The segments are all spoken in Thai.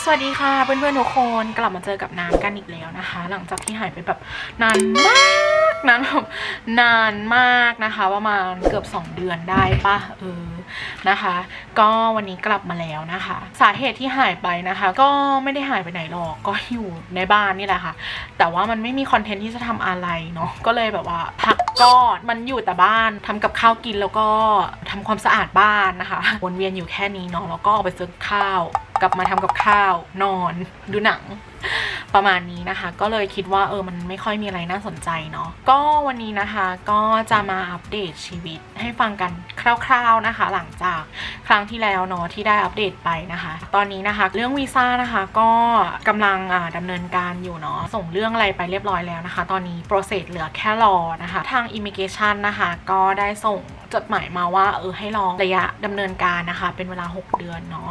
สวัสดีค่ะเพื่อนๆทุกคนกลับมาเจอกับน้ำกันอีกแล้วนะคะ หลังจากที่หายไปแบบนานมากนานแบบนานมากนะคะประมาณเกือบ 2 เดือนได้ปะเออนะคะ ก็วันนี้กลับมาแล้วนะคะ สาเหตุที่หายไปนะคะ ก็ไม่ได้หายไปไหนหรอกก็อยู่ในบ้านนี่แหละค่ะ แต่ว่ามันไม่มีคอนเทนต์ที่จะทำอะไรเนาะก็เลยแบบว่าพักก่อนมันอยู่แต่บ้านทำกับข้าวกินแล้วก็ทำความสะอาดบ้านนะคะวนเวียนอยู่แค่นี้เนาะแล้วก็ออกไปซื้อข้าว กลับมาทำกับข้าวนอนดูหนังประมาณนี้นะคะ ก็เลยคิดว่าเออมันไม่ค่อยมีอะไรน่าสนใจเนาะก็วันนี้นะคะก็จะมาอัปเดตชีวิตให้ฟังกันคร่าวๆนะคะ หลังจากครั้งที่แล้วเนาะที่ได้อัปเดตไปนะคะ ตอนนี้นะคะ เรื่องวีซ่านะคะก็กำลังอ่าดำเนินการอยู่เนาะส่งเรื่องอะไรไปเรียบร้อยแล้วนะคะ ตอนนี้ process เหลือแค่รอนะคะ ทาง immigration นะคะ ก็ได้ส่ง จดหมายมาว่า เออให้รองระยะดำเนินการนะคะ เป็นเวลา 6 เดือนเนาะ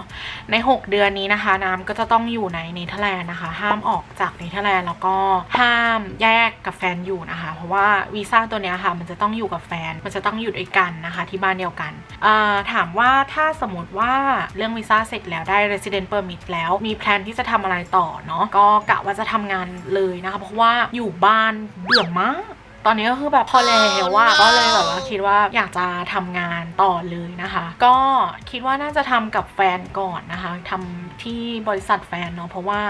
ใน 6 เดือนนี้นะคะ น้ำก็จะต้องอยู่ในเนเธอร์แลนด์นะคะ ห้ามออกจากเนเธอร์แลนด์แล้วก็ห้ามแยกกับแฟนอยู่นะคะ เพราะว่าวีซ่าตัวเนี้ยค่ะมันจะต้องอยู่กับแฟนมันจะต้องอยู่ด้วยกันนะคะ ที่บ้านเดียวกันถามว่าถ้าสมมติว่าเรื่องวีซ่าเสร็จแล้วได้ resident permit แล้วมีแพลนที่จะทำอะไรต่อเนาะก็กะว่าจะทำงานเลยนะคะ เพราะว่าอยู่บ้านเบื่อมาก ตอนนี้ก็คือแบบพอแล้วว่า Oh no ก็เลยแบบว่าคิดว่าอยากจะทำงานต่อเลยนะคะ ก็คิดว่าน่าจะทำกับแฟนก่อนนะคะทำที่บริษัทแฟนเนาะเพราะว่า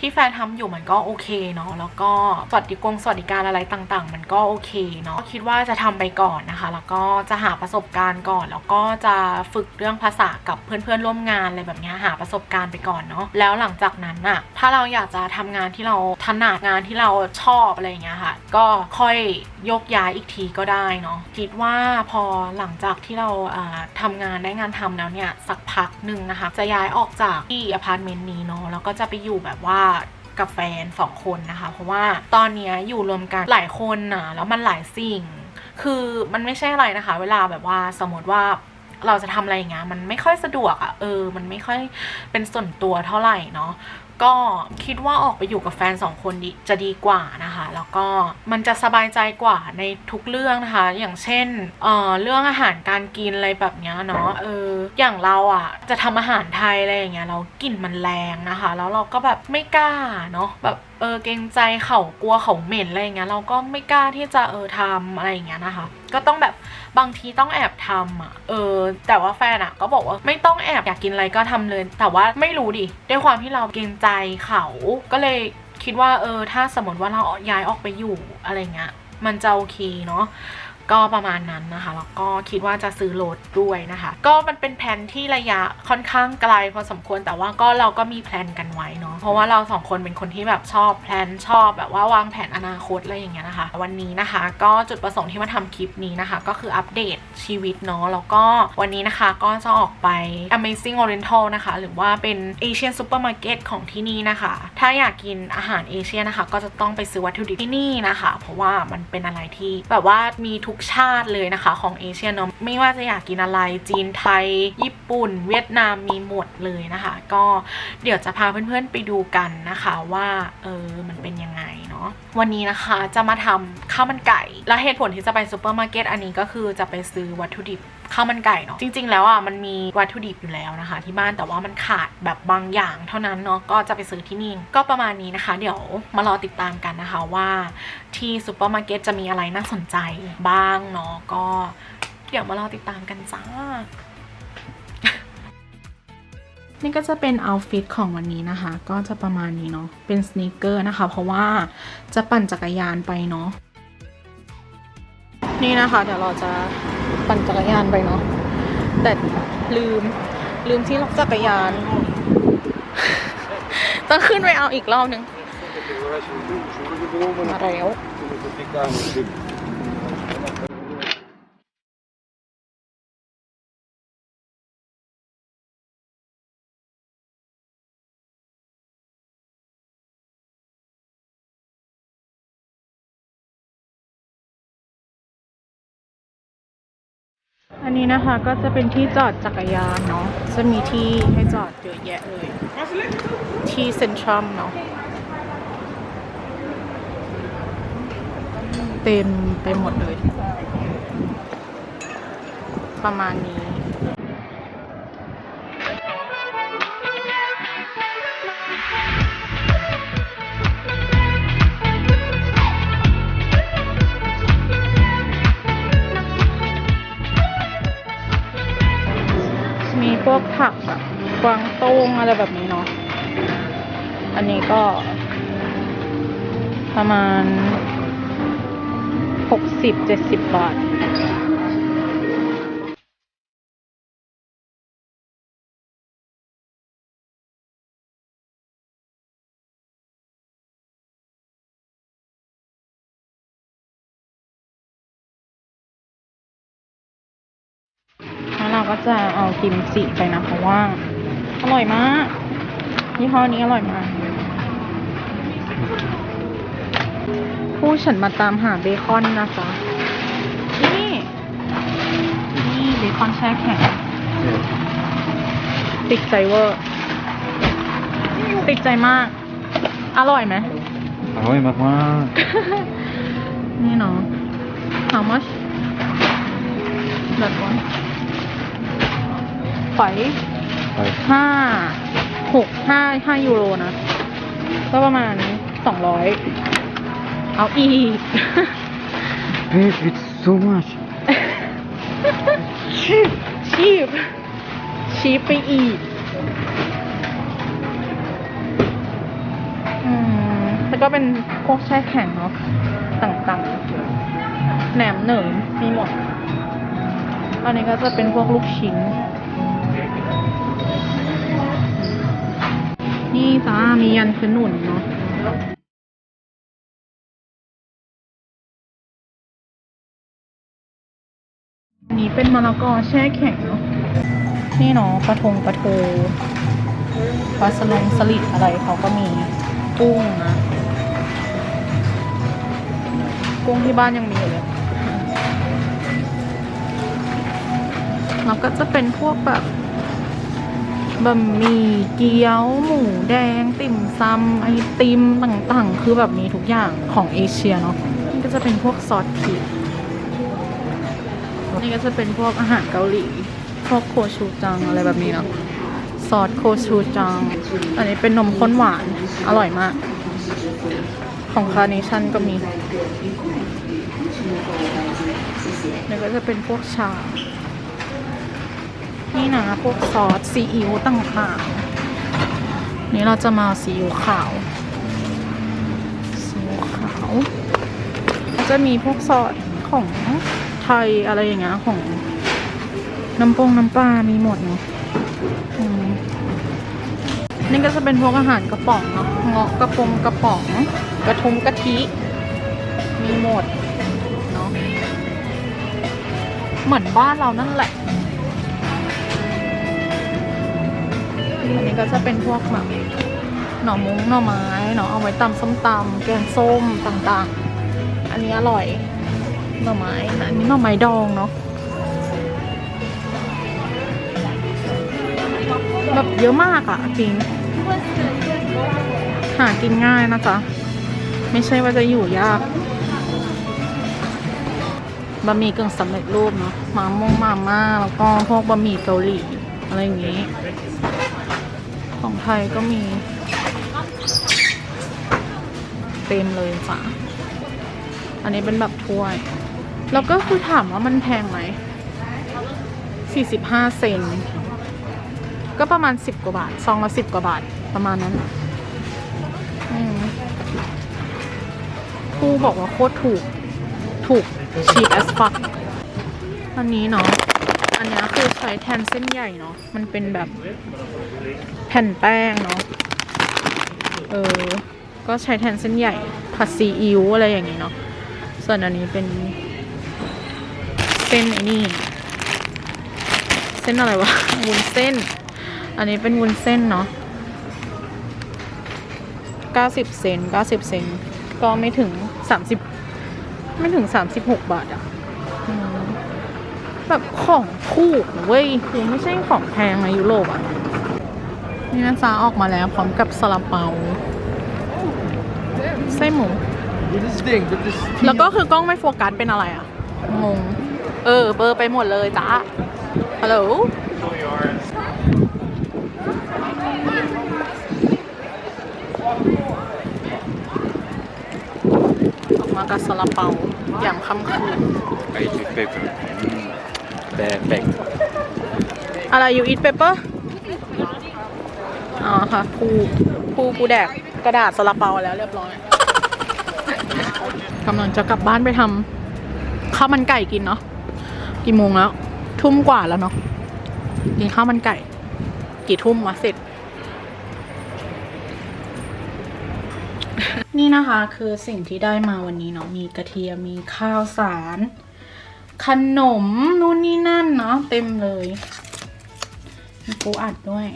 ที่แฟนทำอยู่มันก็โอเคเนาะแล้วก็สวัสดิกงสวัสดิการอะไรต่างๆ มันก็โอเคเนาะคิดว่าจะทำไปก่อนนะคะ แล้วก็จะหาประสบการณ์ก่อน แล้วก็จะฝึกเรื่องภาษากับเพื่อนๆร่วมงานอะไรแบบนี้หาประสบการณ์ไปก่อนเนาะแล้วหลังจากนั้นอะถ้าเราอยากจะทำงานที่เราถนัดงานที่เราชอบอะไรอย่างเงี้ยค่ะ ก็ค่อยยกย้ายอีกทีก็ได้เนาะคิดว่าพอหลังจากที่เราอ่าทำงานได้งานทำแล้วเนี่ยสักพักหนึ่งนะคะ จะย้ายออกจากที่อพาร์ตเมนต์นี้เนาะแล้วก็จะไปอยู่แบบว่า กับแฟนสองคนนะคะ เพราะว่าตอนนี้อยู่รวมกันหลายคนน่ะแล้วมันหลายสิ่ง คือมันไม่ใช่อะไรนะคะ เวลาแบบว่าสมมติว่าเราจะทำอะไรอย่างเงี้ยมันไม่ค่อยสะดวกอะ่ะเออ มันไม่ค่อยเป็นส่วนตัวเท่าไหร่เนาะ ก็คิดว่าออกไปอยู่กับแฟนสองคนจะดีกว่านะคะ แล้วก็มันจะสบายใจกว่าในทุกเรื่องนะคะ อย่างเช่นเอ่อเรื่องอาหารการกินอะไรแบบเนี้ยเนาะเอออย่างเราอะ่ะจะทำอาหารไทยอะไรอย่างเงี้ยเรากลิ่นมันแรงนะคะ แล้วเราก็แบบไม่กล้าเนาะแบบเออเกรงใจเขากลัวเขาเหม็นอะไรอย่างเงี้ยเราก็ไม่กล้าที่จะเออทำอะไรอย่างเงี้ยนะคะ ก็ต้องแบบบางทีต้องแอบทำอะเออ แต่ว่าแฟนอะ ก็บอกว่าไม่ต้องแอบอยากกินอะไรก็ทำเลย แต่ว่าไม่รู้ดิด้วยความที่เราเกรงใจเขาก็เลยคิดว่าเออถ้าสมมติว่าเราย้ายออกไปอยู่อะไรเงี้ยมันจะโอเคเนาะ ก็ประมาณนั้นนะคะ แล้วก็คิดว่าจะซื้อรถด้วยนะคะ ก็มันเป็นแผนที่ระยะค่อนข้างไกลพอสมควรแต่ว่าก็เราก็มีแพลนกันไว้เนาะเพราะว่าเราสองคนเป็นคนที่แบบชอบแพลนชอบแบบว่าวางแผนอนาคตอะไรอย่างเงี้ยนะคะ วันนี้นะคะ ก็จุดประสงค์ที่มาทำคลิปนี้นะคะ ก็คืออัปเดตชีวิตเนาะแล้วก็วันนี้นะคะก็จะออกไป Amazing Oriental นะคะ หรือว่าเป็น Asian Supermarket ของที่นี่นะคะ ถ้าอยากกินอาหารเอเชียนะคะ ก็จะต้องไปซื้อวัตถุดิบที่นี่นะคะ เพราะว่ามันเป็นอะไรที่แบบว่ามีทุกชาติเลยนะคะของเอเชียเนาะไม่ว่าจะอยากกินอะไรจีนไทย ญี่ปุ่น เวียดนามมีหมดเลยนะคะ ก็เดี๋ยวจะพาเพื่อนๆไปดูกันนะคะว่าเออมันเป็นยังไงเนาะวันนี้นะคะจะมาทำข้าวมันไก่ แล้วเหตุผลที่จะไปซูเปอร์มาร์เก็ตอันนี้ก็คือจะไปซื้อวัตถุดิบข้าวมันไก่เนาะจริง ๆ แล้วอะมันมีวัตถุดิบอยู่แล้วนะคะ ที่บ้านแต่ว่ามันขาดแบบบางอย่างเท่านั้นเนาะก็จะไปซื้อที่นี่ก็ประมาณนี้นะคะ เดี๋ยวมารอติดตามกันนะคะว่าที่ซูเปอร์มาร์เก็ตจะมีอะไรน่าสนใจบ้างเนาะก็เดี๋ยวมารอติดตามกันจ้า นี่ก็จะเป็นเอาฟิตของวันนี้นะคะ ก็จะประมาณนี้เนาะ เป็นสเนคเกอร์นะคะ เพราะว่าจะปั่นจักรยานไปเนาะ นี่นะคะ เดี๋ยวเราจะปั่นจักรยานไปเนาะ แต่ลืมลืมที่ล็อกจักรยาน ต้องขึ้นไปเอาอีกรอบหนึ่งมาแล้ว นี้นะคะก็จะเป็นที่จอดจักรยานเนาะจะมีที่ให้จอดเยอะแยะเลย ที่เซ็นทรัลเนาะเต็มไปหมดเลย ประมาณนี้ งอะไรแบบนี้เนาะ อันนี้ก็ ประมาณหกสิบเจ็ดสิบบาทแล้วเราก็จะเอากิมจิไปนะเพราะว่า อร่อยมากยี่ห้อนี้อร่อยมากผู้ฉันมาตามหาเบคอนนะคะนี่นี่เบคอนแช่แข็งติดใจเวอร์ ติดใจมาก อร่อยไหมอร่อยมากมากนี่เนาะ how much that one ไฟๆไป ห้าหกห้าห้ายูโรนะ ก็ประมาณสองร้อยเอาอีก Babe it's so much ชีพชีพชีพไปอีกอืมแล้วก็เป็นพวกแช่แข็งเนาะต่างๆ แหนมเหนิมมีหมด อันนี้ก็จะเป็นพวกลูกชิ้น นี่จ้ามียันขนุนเนาะอันนี้เป็นมะละกอแช่แข็งเนาะนี่เนาะปลาทงปลาทูปลาสลงสลิดอะไรเขาก็มีกุ้งนะกุ้งที่บ้านยังมีเลยแล้วก็จะเป็นพวกแบบ บะหมี่เกี๊ยว หมูแดง ติ่มซำไอติมต่างๆ คือแบบมีทุกอย่างของเอเชียเนาะนี่ก็จะเป็นพวกซอสพริกนี่ก็จะเป็นพวกอาหารเกาหลี พวกโคชูจังอะไรแบบนี้เนาะซอสโคชูจัง อันนี้เป็นนมข้นหวาน อร่อยมาก ของคาร์เนชั่นก็มีนี่ก็จะเป็นพวกชา นี่นะพวกซอสซีอิ๊วต่างๆ นี่เราจะมาซีอิ๊วขาวซีอิ๊วขาว จะมีพวกซอสของไทยอะไรอย่างเงี้ยของน้ำปงน้ำปลา มีหมดเนาะนี่ก็จะเป็นพวกอาหารกระป๋องเนาะเงาะกระปงกระป๋อง กระทุงกะทิ มีหมดเนาะเหมือนบ้านเรานั่นแหละ อันนี้ก็จะเป็นพวกแบบหน่อมุ้งหน่อไม้เนาะเอาไว้ตำส้มตำแกงส้มต่างๆ อันนี้อร่อยหน่อไม้อันนี้หน่อไม้ดองเนาะแบบเยอะมากอะจริง หากินง่ายนะจ๊ะ ไม่ใช่ว่าจะอยู่ยากบะหมี่กึ่งสำเร็จรูปเนาะมาม่งมาม่าแล้วก็พวกบะหมี่เกาหลีอะไรอย่างงี้ ของไทยก็มี เต็มเลยจ้ะอันนี้เป็นแบบถ้วย แล้วก็คือถามว่ามันแพงไหม 45 เซน ก็ประมาณ 10 กว่าบาท ซองละ 10 กว่าบาท ประมาณนั้นผู้บอกว่าโคตรถูก ถูก cheap as fuck อันนี้เนาะ อันนี้คือใช้แทนเส้นใหญ่เนาะ มันเป็นแบบแผ่นแป้งเนาะ เออ ก็ใช้แทนเส้นใหญ่ผัดซีอิ๊วอะไรอย่างงี้เนาะ ส่วนอันนี้เป็น เส้นไอ้นี่ เส้นอะไรวะ วุ้นเส้น อันนี้เป็นวุ้นเส้นเนาะ90เซน90เซนก็ไม่ถึง30ไม่ถึง36บาทอะ แบบของถูกเว้ยคือไม่ใช่ของแพงในยุโรปอะ นี่นะจ๊ะออกมาแล้วพร้อมกับซาลาเปาไส้หมู แล้วก็คือกล้องไม่โฟกัสเป็นอะไรอะ งง เออ เบอร์ไปหมดเลยจ้าฮัลโหลออกมากับซาลาเปาอย่างค่ำคืน I took paper. Mm. Perfect. อ อะไร you eat paper อ๋อค่ะภูภูกูแดกกระดาษสลับเปาแล้วเรียบร้อยกำลังจะกลับบ้านไปทำข้าวมันไก่กินเนาะกี่โมงแล้ว ทุ่มกว่าแล้วเนาะกินข้าวมันไก่ กี่ทุ่มวะเสร็จ นี่นะคะคือสิ่งที่ได้มาวันนี้เนาะมีกระเทียมมีข้าวสาร ขนมนู่นนี่นั่นเนาะเต็มเลยมีปูอัดด้วย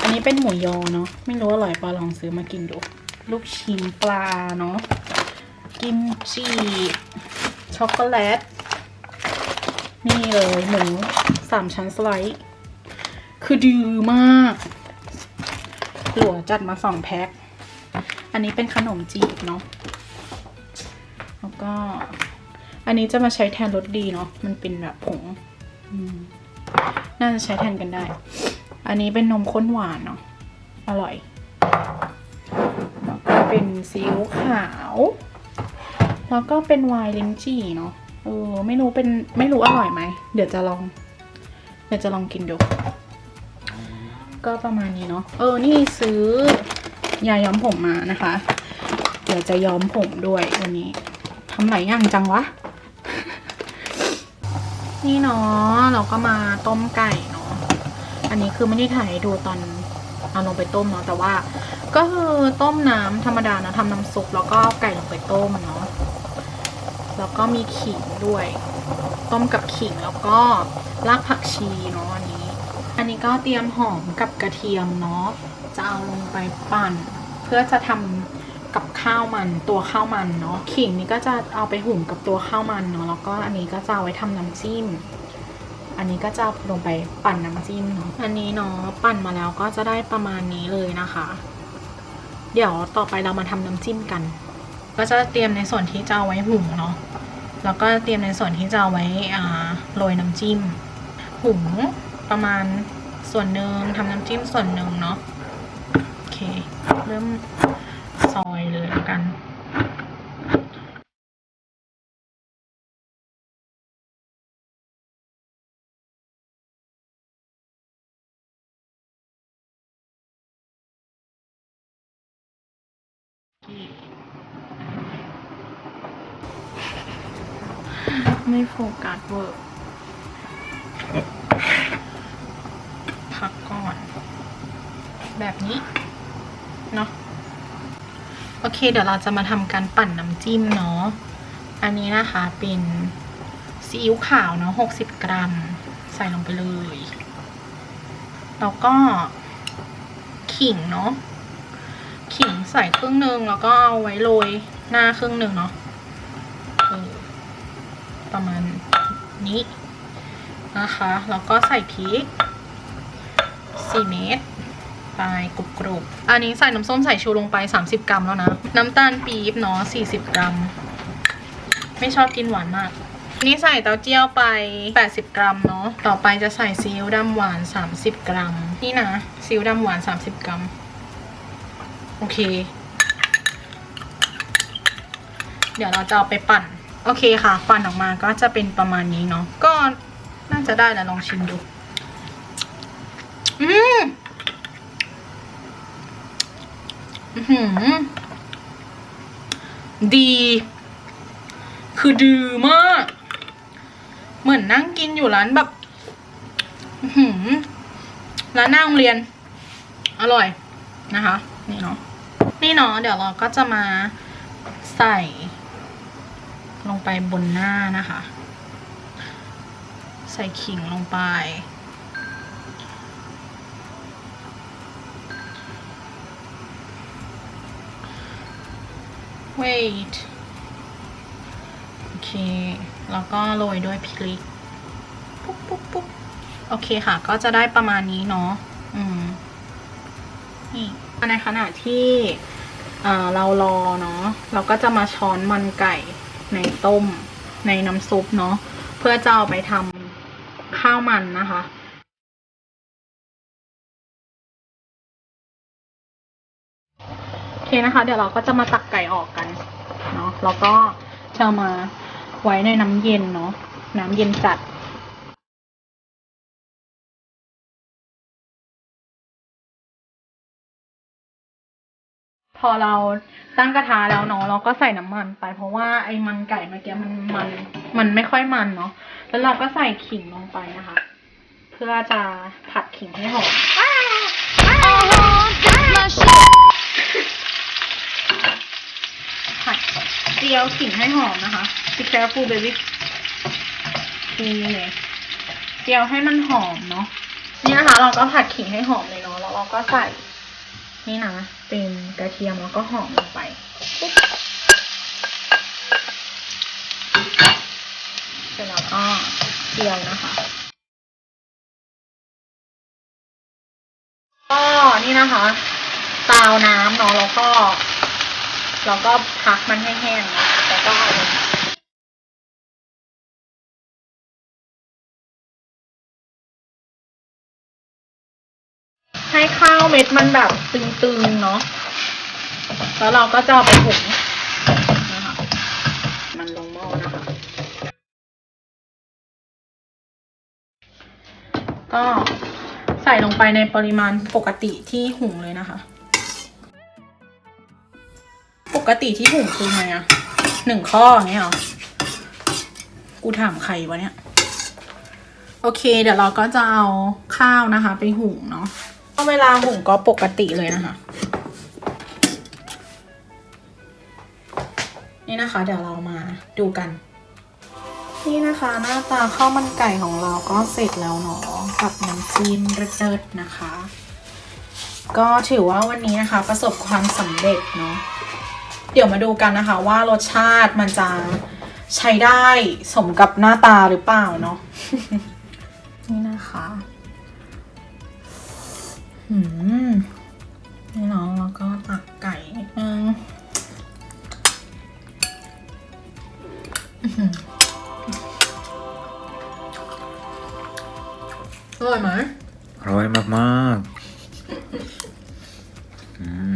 อันนี้เป็นหมูยอเนาะไม่รู้อร่อยปะลองซื้อมากินดู ลูกชิ้นปลาเนาะกิมจิช็อกโกแลตนี่เลยหมูสามชั้นสไลด์ คือดือมากหลัวจัดมาสองแพ็ค อันนี้เป็นขนมจีบเนาะ แล้วก็ อันนี้จะมาใช้แทนรสดีเนาะ มันเป็นแบบผงน่าจะใช้แทนกันได้ อันนี้เป็นนมข้นหวานเนาะ อร่อย แล้วก็เป็นซีอิ๊วขาว แล้วก็เป็นไวน์ลิ้นจี่เนาะ เออ ไม่รู้เป็น ไม่รู้อร่อยไหม เดี๋ยวจะลอง เดี๋ยวจะลองกินดู ก็ประมาณนี้เนาะ เออ นี่ซื้อยาย้อมผมมานะคะ เดี๋ยวจะย้อมผมด้วยวันนี้ทำหลายอย่างจังวะ นี่เนาะเราก็มาต้มไก่เนาะอันนี้คือไม่ได้ถ่ายให้ดูตอนเอาลงไปต้มเนาะแต่ว่า ก็คือต้มน้ำธรรมดานะทำน้ำซุปแล้วก็ไก่ลงไปต้มเนาะแล้วก็มีขิงด้วย ต้มกับขิงแล้วก็รากผักชีเนาะอันนี้ อันนี้ก็เตรียมหอมกับกระเทียมเนาะจะเอาลงไปปั่น เพื่อจะทำ กับข้าวมันตัวข้าวมันเนาะขิงนี่ก็จะเอาไปหุ่มกับตัวข้าวมันเนาะแล้วก็อันนี้ก็จะเอาไว้ทำน้ำจิ้ม อันนี้ก็จะลงไปปั่นน้ำจิ้มเนาะอันนี้เนาะปั่นมาแล้วก็จะได้ประมาณนี้เลยนะคะ เดี๋ยวต่อไปเรามาทำน้ำจิ้มกัน ก็จะเตรียมในส่วนที่จะเอาไว้หุงเนาะแล้วก็เตรียมในส่วนที่จะเอาไว้อ่าโรยน้ำจิ้ม หุงประมาณส่วนหนึ่งทำน้ำจิ้มส่วนหนึ่งเนาะโอเค เริ่ม ซอยเลยแล้วกันไม่โฟกัสเวอร์พักก่อน แบบนี้ เนาะ โอเค เดี๋ยวเราจะมาทำการปั่นน้ำจิ้มเนาะ อันนี้นะคะเป็นซีอิ๊วขาวเนาะหกสิบกรัม ใส่ลงไปเลย แล้วก็ขิงเนาะ ขิงใส่ครึ่งหนึ่งแล้วก็เอาไว้โรยหน้าครึ่งหนึ่งเนาะออประมาณนี้นะคะ แล้วก็ใส่พริก4เม็ด ไปกรุบกรุบอันนี้ใส่น้ำส้มสายชูลงไป 30 กรัมแล้วนะ น้ำตาลปี๊บเนาะ40 กรัม ไม่ชอบกินหวานมาก นี่ใส่เต้าเจี้ยวไป 80 กรัมเนาะ ต่อไปจะใส่ซีอิ๊วดำหวาน 30 กรัม นี่นะซีอิ๊วดำหวาน 30 กรัม โอเค เดี๋ยวเราจะเอาไปปั่น โอเคค่ะ ปั่นออกมาก็จะเป็นประมาณนี้เนาะ ก็น่าจะได้แล้วลองชิมดู อืมอื้อหือ ดี คือดือมาก เหมือนนั่งกินอยู่ร้านแบบร้านหน้าโรงเรียน อร่อยนะคะ นี่เนาะนี่เนาะเดี๋ยวเราก็จะมาใส่ ลงไปบนหน้านะคะ ใส่ขิงลงไป wait โอเค แล้วก็โรยด้วยพริก ปุ๊บปุ๊บปุ๊บโอเคค่ะ ก็จะได้ประมาณนี้เนาะ อืม นี่ ในขณะที่เอ่อเรารอเนาะ เราก็จะมาช้อนมันไก่ในต้มในน้ำซุปเนาะ เพื่อจะเอาไปทำข้าวมันนะคะ คนะคะ เดี๋ยวเราก็จะมาตักไก่ออกกันเนาะแล้วก็จะมาไว้ในน้ำเย็นเนาะน้ำเย็นจัดพอเราตั้งกระทะแล้วเนาะเราก็ใส่น้ำมันไป เพราะว่าไอ้มันไก่เมื่อกี้มันมันมันไม่ค่อยมันเนาะแล้วเราก็ใส่ขิงลงไปนะคะ เพื่อจะผัดขิงให้หอม ผัดเจียวขิงให้หอมนะคะ be careful baby นี่เลยเจียวให้มันหอมเนาะนี่นะคะ เราก็ผัดขิงให้หอมเลยเนาะแล้วเราก็ใส่นี่นะเป็นกระเทียมแล้วก็หอมลงไปปุ๊บเสร็จแล้วก็เจียวนะคะก็นี่นะคะ ตาวน้ำเนาะแล้วก็ แล้วก็พักมันให้แห้งนะแล้วก็เอาให้ข้าวเม็ดมันแบบตึงๆเนาะ แล้วเราก็จะไปหุงนะคะมันลงหม้อนะคะ ก็ใส่ลงไปในปริมาณปกติที่หุงเลยนะคะ ปกติที่หุงคือไงอะหนึ่งข้อเงี้ยหรอ กูถามใครวะเนี่ย โอเค เดี๋ยวเราก็จะเอาข้าวนะคะ ไปหุงเนาะเวลาหุงก็ปกติเลยนะคะ นี่นะคะ เดี๋ยวเรามาดูกัน นี่นะคะ หน้าตาข้าวมันไก่ของเราก็เสร็จแล้วเนาะกับน้ำจิ้มเริดๆนะคะ ก็ถือว่าวันนี้นะคะ ประสบความสำเร็จเนาะ เดี๋ยวมาดูกันนะคะว่ารสชาติมันจะใช้ได้สมกับหน้าตาหรือเปล่าเนาะนี่นะคะอืมนี่เนาะแล้วก็ตักไก่นิดนึงอื้อหืออร่อยไหมอร่อยมากๆอืม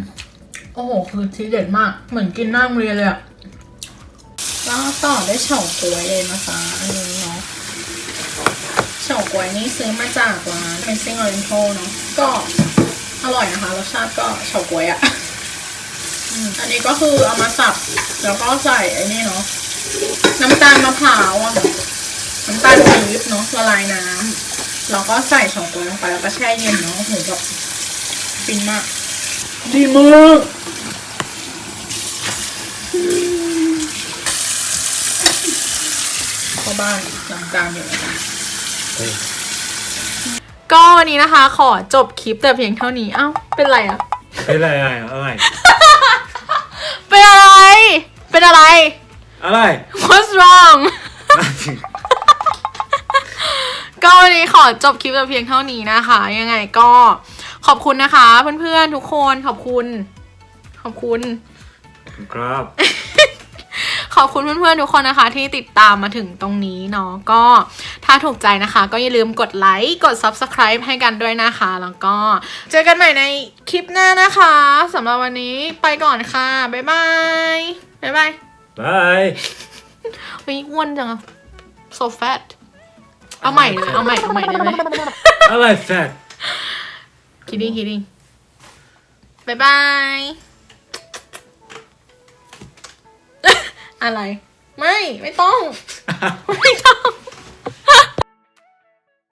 โอ้โห คือทีเด็ดมาก เหมือนกินหน้าโรงเรียนเลยอะแล้วต่อได้เฉาก๊วยเลยนะคะอันนี้เนาะเฉาก๊วยนี่ซื้อมาจากร้าน Amazing Oriental เนาะก็อร่อยนะคะรสชาติก็เฉาก๊วยอะอันนี้ก็คือเอามาสับ แล้วก็ใส่ไอ้นี่เนาะน้ำตาลมะพร้าวอะน้ำตาลปี๊บเนาะละลายน้ำแล้วก็ใส่เฉาก๊วยลงไปแล้วก็แช่เย็นเนาะโหแบบฟินมากดีมากเข้า บ้านหลังการอยู่นะคะเฮ้ยก็วันนี้นะคะขอจบคลิปแต่เพียงเท่านี้ เอ้า เป็นไรอะเป็นอะไรอะไรอะไรเป็นอะไร เป็นอะไร อะไร What's wrong ก็วันนี้ขอจบคลิปแต่เพียงเท่านี้นะคะ ยังไงก็ขอบคุณนะคะ เพื่อนๆทุกคนขอบคุณ ขอบคุณครับ ขอบคุณเพื่อนๆทุกคนนะคะ ที่ติดตามมาถึงตรงนี้เนาะก็ถ้าถูกใจนะคะ ก็อย่าลืมกดไลค์กด Subscribe ให้กันด้วยนะคะ แล้วก็เจอกันใหม่ในคลิปหน้านะคะสำหรับวันนี้ไปก่อนค่ะ บ๊ายบายบ๊ายบายบายเฮ้ยอ้วนจังอะ so fat เอาใหม่เลยเอาใหม่เอาใหม่ได้ไหมอะไรแฟก kidding kidding บ๊ายบาย อะไร ไม่ ไม่ต้อง ไม่ต้อง